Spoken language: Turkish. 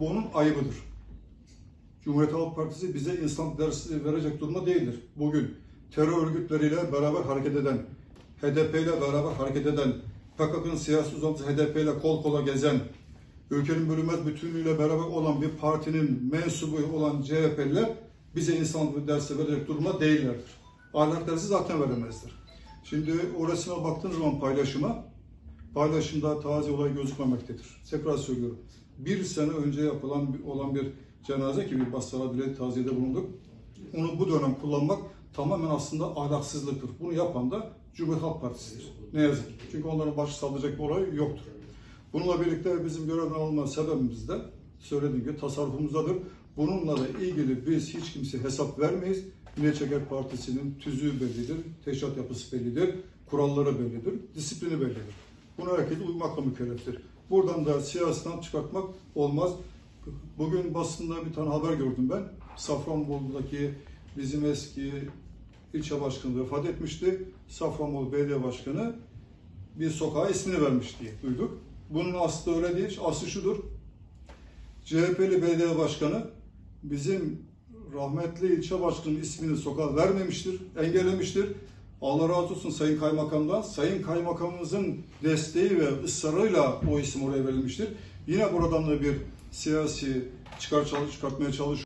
bu onun ayıbıdır. Cumhuriyet Halk Partisi bize insan dersi verecek durumda değildir. Bugün terör örgütleriyle beraber hareket eden, HDP ile beraber hareket eden, PKK'nın siyasi uzantısı HDP ile kol kola gezen, ülkenin bölünmez bütünlüğüyle beraber olan bir partinin mensubu olan CHP'liler bize insan dersi verecek durumda değillerdir. Ahlak dersi zaten veremezler. Şimdi o resme baktığın zaman paylaşıma, paylaşımda taze olay gözükmemektedir. Tekrar söylüyorum. Bir sene önce yapılan olan bir cenaze ki bir basara bile taziyede bulunduk. Onu bu dönem kullanmak tamamen aslında ahlaksızlıktır. Bunu yapan da Cumhuriyet Halk Partisi'dir. Ne yazık ki. Çünkü onların başı sallayacak bir olay yoktur. Bununla birlikte bizim görevden alma sebebimiz de söylediğim gibi tasarrufumuzdadır. Bununla da ilgili biz hiç kimse hesap vermeyiz. Milliyetçi Hareket Partisi'nin tüzüğü bellidir, teşkilat yapısı bellidir, kuralları bellidir, disiplini bellidir. Buna herkes uymakla mükelleftir. Buradan da siyasetten çıkartmak olmaz. Bugün basında bir tane haber gördüm ben. Safranbolu'daki bizim eski ilçe başkanı vefat etmişti. Safranbolu Belediye Başkanı bir sokağa ismini vermiş diye duyduk. Bunun aslı öyle değil. Aslı şudur. CHP'li belediye başkanı bizim rahmetli ilçe başkanının ismini sokağa vermemiştir, engellemiştir. Allah razı olsun Sayın Kaymakam'dan. Sayın Kaymakamımızın desteği ve ısrarıyla o isim oraya verilmiştir. Yine buradan da bir siyasi çıkar çalış çıkartmaya çalışıyor.